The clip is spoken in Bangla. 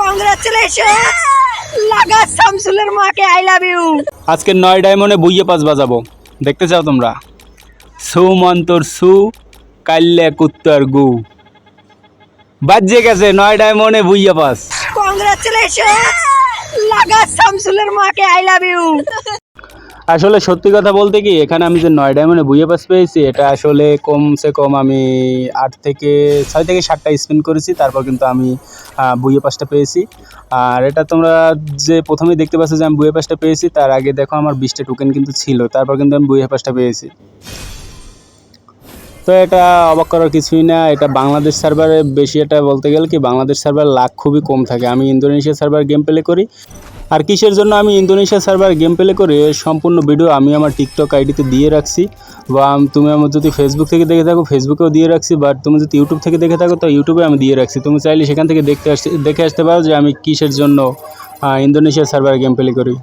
কংগ্রাচুলেশন লাগা শামসুলের মাকে আই লাভ ইউ আজকে নয় ডায়মন্ডে বুইয়ে পাস বাজাবো। দেখতে চাও তোমরা। সু মন্তর সু কাল্লে কুত্তর গু। বাজে গেছে নয় ডায়মন্ডে বুইয়ে পাস। কংগ্রেচুলেশন লাগা শামসুলের মাকে আই লাভ ইউ আসলে সত্যি কথা বলতে কি, এখানে আমি যে নয় ডায়মন্ডে বুইয়ে পাস পেয়েছি, এটা আসলে কমসে কম আমি আট থেকে ছয় থেকে সাতটা স্পিন করেছি, তারপর কিন্তু আমি বুইয়ে পাসটা পেয়েছি। আর এটা তোমরা যে প্রথমেই দেখতে পাচ্ছ যে আমি বুয়ে পাসটা পেয়েছি, তার আগে দেখো আমার বিশটা টোকেন কিন্তু ছিল, তারপর কিন্তু আমি বুয়ে পাসটা পেয়েছি। তো এটা অবাক করার কিছুই না, এটা বাংলাদেশ সার্ভারে বেশি এটা বলতে গেলে কি, বাংলাদেশ সার্ভার লাখ খুবই কম থাকে। আমি ইন্দোনেশিয়া সার্ভার গেম প্লে করি। আর কিসের জন্য আমি ইন্দোনেশিয়া সার্ভার গেম প্লে করে সম্পূর্ণ ভিডিও আমি আমার টিকটক আইডিতে দিয়ে রাখছি বা তুমি আমার যদি ফেসবুক থেকে দেখে থাকো ফেসবুকেও দিয়ে রাখছি বাট তুমি যদি ইউটিউব থেকে দেখে থাকো, তো ইউটিউবে আমি দিয়ে রাখছি। তুমি চাইলে সেখান থেকে দেখতে আসতে দেখে আসতে পারো যে আমি কিসের জন্য ইন্দোনেশিয়া সার্ভার গেম প্লে করি।